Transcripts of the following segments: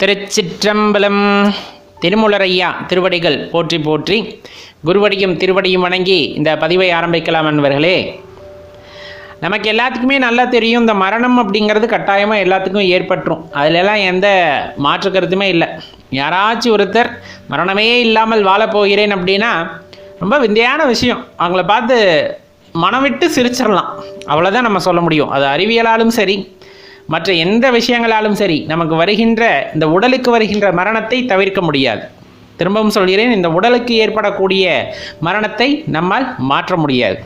திருச்சிற்றம்பலம் திருமுலரையா திருவடிகள் போற்றி போற்றி குருவடியும் திருவடியும் வணங்கி இந்த பதிவை ஆரம்பிக்கலாம் என்பர்களே நமக்கு எல்லாத்துக்குமே நல்லா தெரியும் இந்த மரணம் அப்படிங்கிறது கட்டாயமாக எல்லாத்துக்கும் ஏற்பட்டுரும். அதிலெல்லாம் எந்த மாற்று கருத்துமே இல்லை. யாராச்சும் ஒருத்தர் மரணமே இல்லாமல் வாழப்போகிறேன் அப்படின்னா ரொம்ப விந்தையான விஷயம். அவங்கள பார்த்து மனம் விட்டு சிரிச்சிடலாம். அவ்வளோதான் நம்ம சொல்ல முடியும். அது அறிவியலாலும் சரி மற்ற எந்த விஷயங்களாலும் சரி நமக்கு வருகின்ற இந்த உடலுக்கு வருகின்ற மரணத்தை தவிர்க்க முடியாது. திரும்பவும் சொல்கிறேன் இந்த உடலுக்கு ஏற்படக்கூடிய மரணத்தை நம்மால் மாற்ற முடியாது.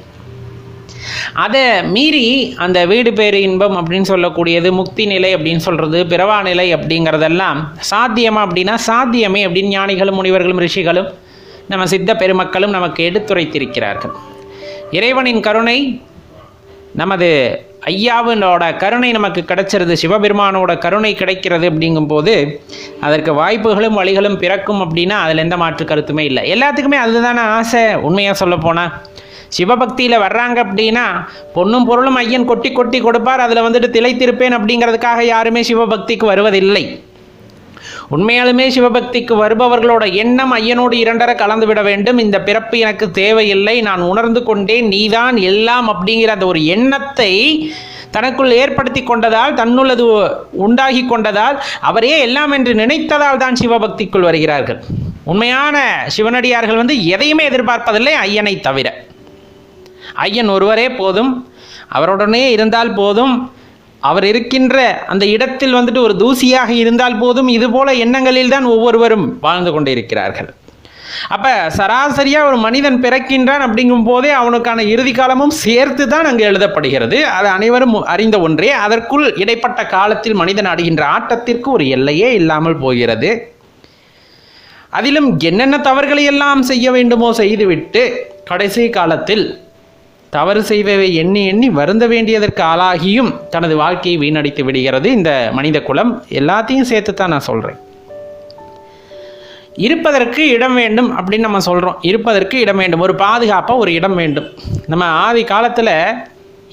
அதை மீறி அந்த வீடு பேறு இன்பம் அப்படின்னு சொல்லக்கூடியது முக்தி நிலை அப்படின்னு சொல்கிறது பிறவா நிலை அப்படிங்கிறதெல்லாம் சாத்தியமா அப்படின்னா சாத்தியமே அப்படின்னு ஞானிகளும் முனிவர்களும் ரிஷிகளும் நம்ம சித்த பெருமக்களும் நமக்கு எடுத்துரைத்திருக்கிறார்கள். இறைவனின் கருணை நமது ஐயாவினோட கருணை நமக்கு கிடைச்சிருது சிவபெருமானோட கருணை கிடைக்கிறது அப்படிங்கும்போது அதற்கு வாய்ப்புகளும் வழிகளும் பிறக்கும் அப்படின்னா அதில் எந்த மாற்று கருத்துமே இல்லை. எல்லாத்துக்குமே அதுதானே ஆசை. உண்மையாக சொல்ல போனால் சிவபக்தியில் வர்றாங்க அப்படின்னா பொண்ணும் பொருளும் ஐயன் கொட்டி கொட்டி கொடுப்பார். அதில் வந்துட்டு திளைத்திருப்பேன் அப்படிங்கிறதுக்காக யாருமே சிவபக்திக்கு வருவதில்லை. உண்மையாலுமே சிவபக்திக்கு வருபவர்களோட எண்ணம் ஐயனோடு இரண்டரை கலந்து விட வேண்டும். இந்த பிறப்பு எனக்கு தேவையில்லை. நான் உணர்ந்து கொண்டேன். நீதான் எல்லாம் அப்படிங்கிற அந்த ஒரு எண்ணத்தை தனக்குள் ஏற்படுத்தி கொண்டதால் தன்னுள்ளது உண்டாகி கொண்டதால் அவரே எல்லாம் என்று நினைத்ததால் தான் சிவபக்திக்குள் வருகிறார்கள். உண்மையான சிவனடியார்கள் வந்து எதையுமே எதிர்பார்ப்பதில்லை ஐயனை தவிர. ஐயன் ஒருவரே போதும். அவருடனே இருந்தால் போதும். அவர் இருக்கின்ற அந்த இடத்தில் வந்துட்டு ஒரு தூசியாக இருந்தால் போதும் இதுபோல எண்ணங்களில் தான் ஒவ்வொருவரும் வாழ்ந்து கொண்டிருக்கிறார்கள். அப்போ சராசரியாக ஒரு மனிதன் பிறக்கின்றான் அப்படிங்கும் போதே அவனுக்கான இறுதி காலமும் சேர்த்து தான் அங்கே எழுதப்படுகிறது. அது அனைவரும் அறிந்த ஒன்றே. அதற்குள் இடைப்பட்ட காலத்தில் மனிதன் அடைகின்ற ஆட்டத்திற்கு ஒரு எல்லையே இல்லாமல் போகிறது. அதிலும் என்னென்ன தவறுகளை எல்லாம் செய்ய வேண்டுமோ செய்துவிட்டு கடைசி காலத்தில் தவறு செய்வதை எண்ணி எண்ணி வருந்த வேண்டியதற்கு ஆளாகியும் தனது வாழ்க்கையை வீணடித்து விடுகிறது இந்த மனித குலம். எல்லாத்தையும் சேர்த்து தான் நான் சொல்கிறேன் இருப்பதற்கு இடம் வேண்டும் அப்படின்னு நம்ம சொல்கிறோம் இருப்பதற்கு இடம் வேண்டும். ஒரு பாதுகாப்பாக ஒரு இடம் வேண்டும். நம்ம ஆதி காலத்தில்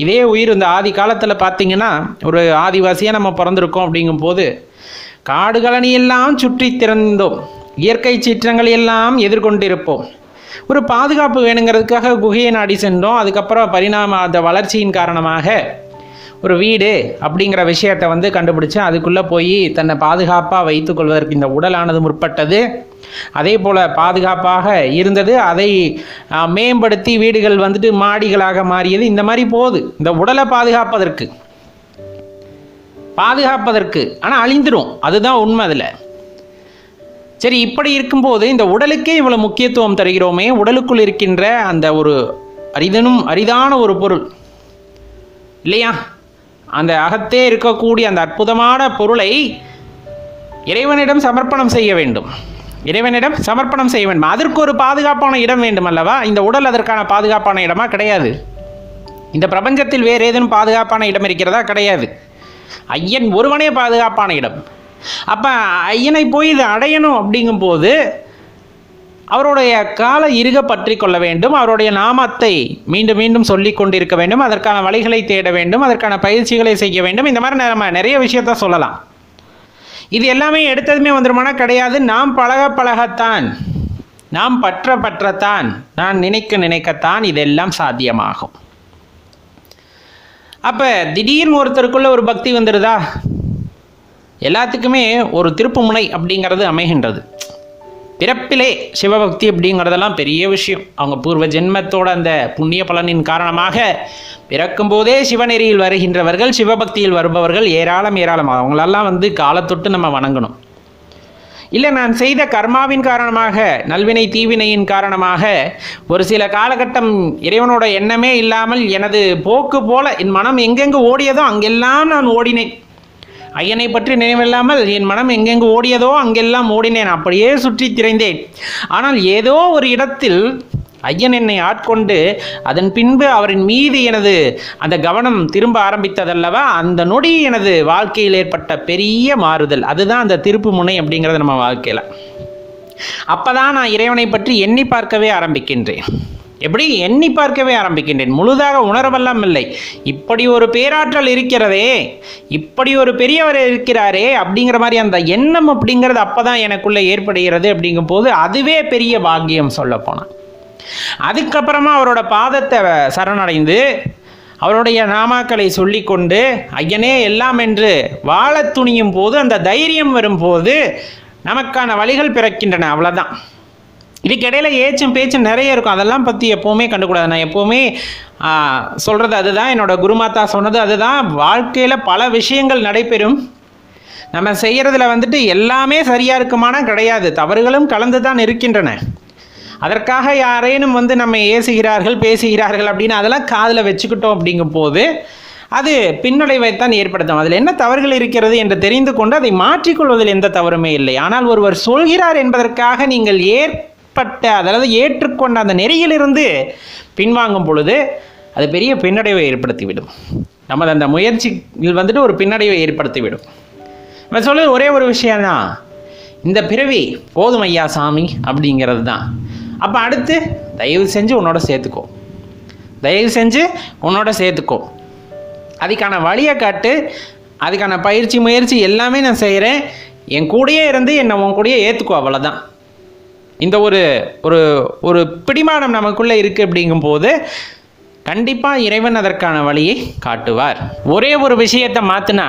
இதே உயிர் இந்த ஆதி காலத்தில் பார்த்தீங்கன்னா ஒரு ஆதிவாசியாக நம்ம பிறந்திருக்கோம் அப்படிங்கும்போது காடுகளணியெல்லாம் சுற்றி திறந்தோம். இயற்கை சீற்றங்கள் எல்லாம் எதிர்கொண்டிருப்போம். ஒரு பாதுகாப்பு வேணுங்கிறதுக்காக குகையை நாடி சென்றோம். அதுக்கப்புறம் பரிணாம அந்த வளர்ச்சியின் காரணமாக ஒரு வீடு அப்படிங்கிற விஷயத்தை வந்து கண்டுபிடிச்சு அதுக்குள்ளே போய் தன்னை பாதுகாப்பாக வைத்துக்கொள்வதற்கு இந்த உடலானது முற்பட்டது. அதே போல் பாதுகாப்பாக இருந்தது. அதை மேம்படுத்தி வீடுகள் வந்துட்டு மாடிகளாக மாறியது. இந்த மாதிரி போகுது. இந்த உடலை பாதுகாப்பதற்கு. பாதுகாப்பதற்கு. ஆனால் அழிந்துடும் அதுதான் உண்மை அதில். சரி இப்படி இருக்கும்போது இந்த உடலுக்கே இவ்வளோ முக்கியத்துவம் தருகிறோமே உடலுக்குள் இருக்கின்ற அந்த ஒரு அரிதனும் அரிதான ஒரு பொருள். இல்லையா? அந்த அகத்தே இருக்கக்கூடிய அந்த அற்புதமான பொருளை இறைவனிடம் சமர்ப்பணம் செய்ய வேண்டும். இறைவனிடம் சமர்ப்பணம் செய்ய வேண்டும். அதற்கு ஒரு பாதுகாப்பான இடம் வேண்டும் அல்லவா? இந்த உடல் அதற்கான பாதுகாப்பான இடமா? கிடையாது. இந்த பிரபஞ்சத்தில் வேறு ஏதேனும் பாதுகாப்பான இடம் இருக்கிறதா? கிடையாது. ஐயன் ஒருவனே பாதுகாப்பான இடம். அப்போ ஐயனை போய் இதை அடையணும் அப்படிங்கும்போது அவருடைய கால இருக பற்றி கொள்ள வேண்டும் அவருடைய நாமத்தை மீண்டும் மீண்டும் சொல்லி கொண்டிருக்க வேண்டும் அதற்கான வழிகளை தேட வேண்டும் அதற்கான பயிற்சிகளை செய்ய வேண்டும் இந்த மாதிரி நம்ம நிறைய விஷயத்த சொல்லலாம். இது எல்லாமே எடுத்ததுமே வந்துருமானா கிடையாது. நாம் பழக பழகத்தான் நாம் பற்ற பற்றத்தான் நான் நினைக்க நினைக்கத்தான் இதெல்லாம் சாத்தியமாகும். அப்போ திடீர்னு ஒருத்தருக்குள்ள ஒரு பக்தி வந்துடுதா எல்லாத்துக்குமே ஒரு திருப்புமுனை அப்படிங்கிறது அமைகின்றது. பிறப்பிலே சிவபக்தி அப்படிங்கிறதெல்லாம் பெரிய விஷயம். அவங்க பூர்வ ஜென்மத்தோட அந்த புண்ணிய பலனின் காரணமாக பிறக்கும்போதே சிவநெறியில் வருகின்றவர்கள் சிவபக்தியில் வருபவர்கள் ஏராளம் ஏராளம். அவங்களெல்லாம் வந்து காலத்தொட்டு நம்ம வணங்கணும். இல்லை நான் செய்த கர்மாவின் காரணமாக நல்வினை தீவினையின் காரணமாக ஒரு சில காலகட்டம் இறைவனோட எண்ணமே இல்லாமல் எனது போக்கு போல என் மனம் எங்கெங்கு ஓடியதோ அங்கெல்லாம் நான் ஓடினேன். ஐயனை பற்றி நினைவில்லாமல் என் மனம் எங்கெங்கு ஓடியதோ அங்கெல்லாம் ஓடினேன். அப்படியே சுற்றி திரைந்தேன். ஆனால் ஏதோ ஒரு இடத்தில் ஐயன் என்னை ஆட்கொண்டு அதன் பின்பு அவரின் மீது எனது அந்த கவனம் திரும்ப ஆரம்பித்ததல்லவா? அந்த நொடி எனது வாழ்க்கையில் ஏற்பட்ட பெரிய மாறுதல். அதுதான் அந்த திருப்பு முனை அப்படிங்கிறது நம்ம வாழ்க்கையில். அப்போதான் நான் இறைவனை பற்றி எண்ணி பார்க்கவே ஆரம்பிக்கின்றேன். எப்படி எண்ணி பார்க்கவே ஆரம்பிக்கின்றேன். முழுதாக உணரவெல்லாம் இல்லை. இப்படி ஒரு பேராற்றல் இருக்கிறதே இப்படி ஒரு பெரியவர் இருக்கிறாரே அப்படிங்கிற மாதிரி அந்த எண்ணம் அப்படிங்கிறது அப்போ தான் எனக்குள்ளே ஏற்படுகிறது அப்படிங்கும் போது அதுவே பெரிய பாக்கியம் சொல்ல போனால் அதுக்கப்புறமா அவரோட பாதத்தை சரணடைந்து அவருடைய நாமாக்களை சொல்லிக்கொண்டு ஐயனே எல்லாம் என்று வாழத் துணியும் போது அந்த தைரியம் வரும்போது நமக்கான வழிகள் பிறக்கின்றன. அவ்வளோதான் இதுக்கிடையில ஏச்சும் பேச்சும் நிறைய இருக்கும். அதெல்லாம் பற்றி எப்போவுமே கண்டுக்கூடாது. நான் எப்போவுமே சொல்கிறது அதுதான். என்னோட குருமாதா சொன்னது அதுதான். வாழ்க்கையில் பல விஷயங்கள் நடைபெறும். நம்ம செய்கிறதுல வந்துட்டு எல்லாமே சரியாக இருக்குமானா கிடையாது. தவறுகளும் கலந்து தான் இருக்கின்றன. அதற்காக யாரேனும் வந்து நம்ம ஏசுகிறார்கள் பேசுகிறார்கள் அப்படின்னு அதெல்லாம் காதில் வச்சுக்கிட்டோம் அப்படிங்கும் போது அது பின்னடைவைத்தான் ஏற்படுத்தும். அதில் என்ன தவறுகள் இருக்கிறது என்று தெரிந்து கொண்டு அதை மாற்றிக்கொள்வதில் எந்த தவறுமே இல்லை. ஆனால் ஒருவர் சொல்கிறார் என்பதற்காக நீங்கள் ஏற் ஏற்பட்ட அதாவது ஏற்றுக்கொண்ட அந்த நெறியிலிருந்து பின்வாங்கும் பொழுது அது பெரிய பின்னடைவை ஏற்படுத்திவிடும். நமது அந்த முயற்சியில் வந்துட்டு ஒரு பின்னடைவை ஏற்படுத்திவிடும். நம்ம சொல்ல ஒரே ஒரு விஷயம்தான் இந்த பிறவி போதும் ஐயா சாமி அப்படிங்கிறது தான். அப்போ அடுத்து தயவு செஞ்சு உன்னோட சேர்த்துக்கோ. தயவு செஞ்சு உன்னோட சேர்த்துக்கோ. அதுக்கான வழியை காட்டு. அதுக்கான பயிற்சி முயற்சி எல்லாமே நான் செய்கிறேன் என் கூடயே இருந்து என்னை உன் கூடயே ஏற்றுக்கோ அவ்வளோதான் இந்த ஒரு ஒரு ஒரு பிடிமானம் நமக்குள்ளே இருக்குது அப்படிங்கும்போது கண்டிப்பாக இறைவன் அதற்கான வழியை காட்டுவார். ஒரே ஒரு விஷயத்தை மாற்றினா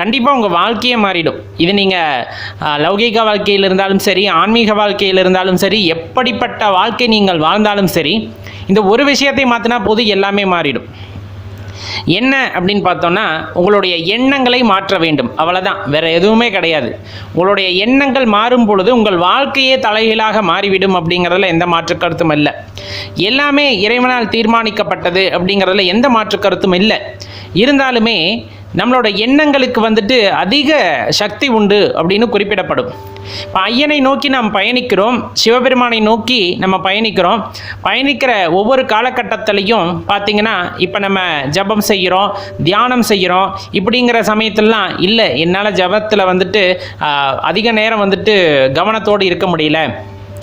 கண்டிப்பாக உங்கள் வாழ்க்கையே மாறிடும். இது நீங்கள் லௌகீக வாழ்க்கையில் இருந்தாலும் சரி ஆன்மீக வாழ்க்கையில் இருந்தாலும் சரி எப்படிப்பட்ட வாழ்க்கை நீங்கள் வாழ்ந்தாலும் சரி இந்த ஒரு விஷயத்தை மாற்றினா போது எல்லாமே மாறிடும். என்ன அப்படின்னு பார்த்தோன்னா உங்களுடைய எண்ணங்களை மாற்ற வேண்டும். அவ்வளோதான் வேற எதுவுமே கிடையாது. உங்களுடைய எண்ணங்கள் மாறும் பொழுது உங்கள் வாழ்க்கையே தலைகீழாக மாறிவிடும் அப்படிங்கிறதுல எந்த மாற்று கருத்தும் இல்லை. எல்லாமே இறைவனால் தீர்மானிக்கப்பட்டது அப்படிங்கிறதுல எந்த மாற்று கருத்தும் இல்லை. இருந்தாலுமே நம்மளோட எண்ணங்களுக்கு வந்துட்டு அதிக சக்தி உண்டு அப்படின்னு குறிப்பிடப்படும். இப்போ ஐயனை நோக்கி நாம் பயணிக்கிறோம் சிவபெருமானை நோக்கி நம்ம பயணிக்கிறோம். பயணிக்கிற ஒவ்வொரு காலகட்டத்திலையும் பார்த்தீங்கன்னா இப்போ நம்ம ஜபம் செய்கிறோம் தியானம் செய்கிறோம். இப்படிங்கிற சமயத்திலலாம் இல்லை. என்னால் ஜபத்தில் வந்துட்டு அதிக நேரம் வந்துட்டு கவனத்தோடு இருக்க முடியல.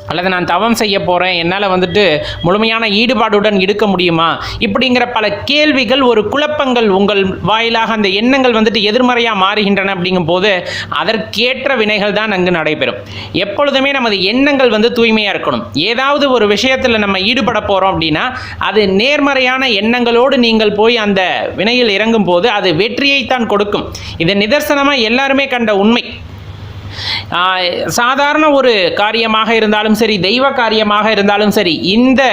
அல்லது நான் தவம் செய்ய போகிறேன் என்னால் வந்துட்டு முழுமையான ஈடுபாடுடன் இருக்க முடியுமா? இப்படிங்கிற பல கேள்விகள் ஒரு குழப்பங்கள் உங்கள் வாயிலாக அந்த எண்ணங்கள் வந்துட்டு எதிர்மறையாக மாறுகின்றன அப்படிங்கும் போது அதற்கேற்ற வினைகள் தான் அங்கு நடைபெறும். எப்பொழுதுமே நமது எண்ணங்கள் வந்து தூய்மையாக இருக்கணும். ஏதாவது ஒரு விஷயத்தில் நம்ம ஈடுபட போகிறோம் அப்படின்னா அது நேர்மறையான எண்ணங்களோடு நீங்கள் போய் அந்த வினையில் இறங்கும் போது அது வெற்றியைத்தான் கொடுக்கும். இது நிதர்சனமாக எல்லாருமே கண்ட உண்மை. சாதாரண ஒரு காரியமாக இருந்தாலும் சரி தெய்வ காரியமாக இருந்தாலும் சரி இந்த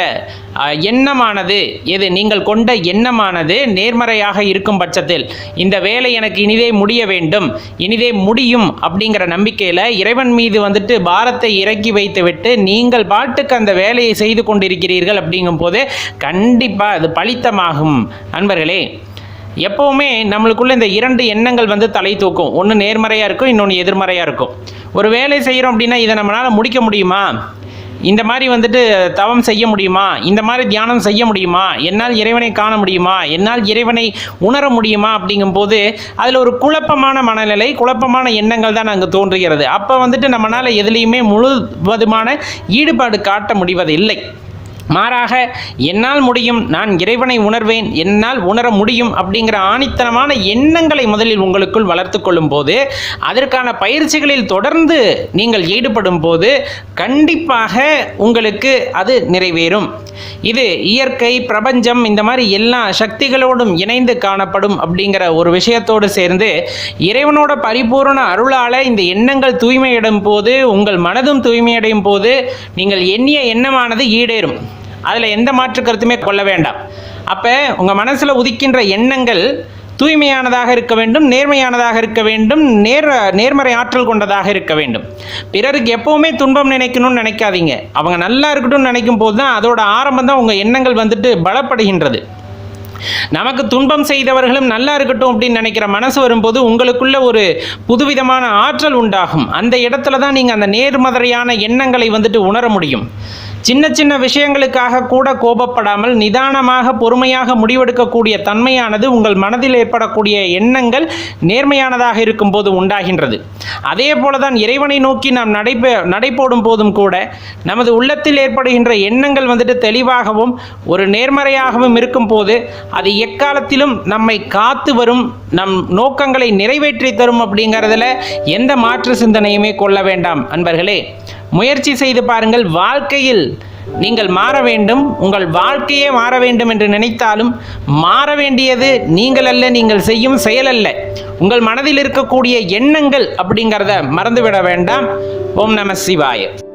எண்ணமானது எது நீங்கள் கொண்ட எண்ணமானது நேர்மறையாக இருக்கும் பட்சத்தில் இந்த வேலை எனக்கு இனிதே முடிய வேண்டும் இனிதே முடியும் அப்படிங்கிற நம்பிக்கையில் இறைவன் மீது வந்துட்டு பாரத்தை இறக்கி வைத்துவிட்டு நீங்கள் பாட்டுக்கு அந்த வேலையை செய்து கொண்டிருக்கிறீர்கள் அப்படிங்கும்போது கண்டிப்பாக அது பலித்தமாகும். நண்பர்களே எப்போவுமே நம்மளுக்குள்ள இந்த இரண்டு எண்ணங்கள் வந்து தலை தூக்கும். ஒன்று நேர்மறையாக இருக்கும் இன்னொன்று எதிர்மறையாக இருக்கும். ஒரு வேலை செய்கிறோம் அப்படின்னா இதை நம்மளால் முடிக்க முடியுமா? இந்த மாதிரி வந்துட்டு தவம் செய்ய முடியுமா? இந்த மாதிரி தியானம் செய்ய முடியுமா? என்னால் இறைவனை காண முடியுமா? என்னால் இறைவனை உணர முடியுமா? அப்படிங்கும்போது அதில் ஒரு குழப்பமான மனநிலை குழப்பமான எண்ணங்கள் தான் அங்கே தோன்றுகிறது. அப்போ வந்துட்டு நம்மளால் எதுலேயுமே முழுவதுமான ஈடுபாடு காட்ட முடிவதில்லை. மாறாக என்னால் முடியும் நான் இறைவனை உணர்வேன் என்னால் உணர முடியும் அப்படிங்கிற ஆணித்தனமான எண்ணங்களை முதலில் உங்களுக்குள் வளர்த்து கொள்ளும் போது அதற்கான பயிற்சிகளில் தொடர்ந்து நீங்கள் ஈடுபடும் போது கண்டிப்பாக உங்களுக்கு அது நிறைவேறும். இது இயற்கை பிரபஞ்சம் இந்த மாதிரி எல்லா சக்திகளோடும் இணைந்து காணப்படும் அப்படிங்கிற ஒரு விஷயத்தோடு சேர்ந்து இறைவனோட பரிபூரண அருளால் இந்த எண்ணங்கள் தூய்மையிடும் போது உங்கள் மனதும் தூய்மையடையும் போது நீங்கள் எண்ணிய எண்ணமானது ஈடேறும். அதில் எந்த மாற்று கருத்துமே கொள்ள வேண்டாம். அப்போ உங்கள் மனசில் உதிக்கின்ற எண்ணங்கள் தூய்மையானதாக இருக்க வேண்டும் நேர்மையானதாக இருக்க வேண்டும் நேர் நேர்மறை ஆற்றல் கொண்டதாக இருக்க வேண்டும். பிறருக்கு எப்போவுமே துன்பம் நினைக்கணும்னு நினைக்காதீங்க. அவங்க நல்லா இருக்கட்டும் நினைக்கும் போது தான் அதோட ஆரம்பம் தான் உங்கள் எண்ணங்கள் வந்துட்டு பலப்படுகின்றது. நமக்கு துன்பம் செய்தவர்களும் நல்லா இருக்கட்டும் அப்படின்னு நினைக்கிற மனசு வரும்போது உங்களுக்குள்ள ஒரு புதுவிதமான ஆற்றல் உண்டாகும். அந்த இடத்துல தான் நீங்கள் அந்த நேர்மறையான எண்ணங்களை வந்துட்டு உணர முடியும். சின்ன சின்ன விஷயங்களுக்காக கூட கோபப்படாமல் நிதானமாக பொறுமையாக முடிவெடுக்கக்கூடிய தன்மையானது உங்கள் மனதில் ஏற்படக்கூடிய எண்ணங்கள் நேர்மையானதாக இருக்கும்போது உண்டாகின்றது. அதே போல தான் இறைவனை நோக்கி நாம் நடைபெ நடைபோடும் போதும் கூட நமது உள்ளத்தில் ஏற்படுகின்ற எண்ணங்கள் வந்துட்டு தெளிவாகவும் ஒரு நேர்மறையாகவும் இருக்கும்போது அது எக்காலத்திலும் நம்மை காத்து வரும் நம் நோக்கங்களை நிறைவேற்றி தரும் அப்படிங்கிறதுல எந்த மாற்று சிந்தனையுமே கொள்ள வேண்டாம். அன்பர்களே முயற்சி செய்து பாருங்கள் வாழ்க்கையில் நீங்கள் மாற வேண்டும் உங்கள் வாழ்க்கையே மாற வேண்டும் என்று நினைத்தாலும் மாற வேண்டியது நீங்கள் அல்ல நீங்கள் செய்யும் செயல் அல்ல. உங்கள் மனதில் இருக்கக்கூடிய எண்ணங்கள் அப்படிங்கிறத மறந்துவிட வேண்டாம். ஓம் நம சிவாய.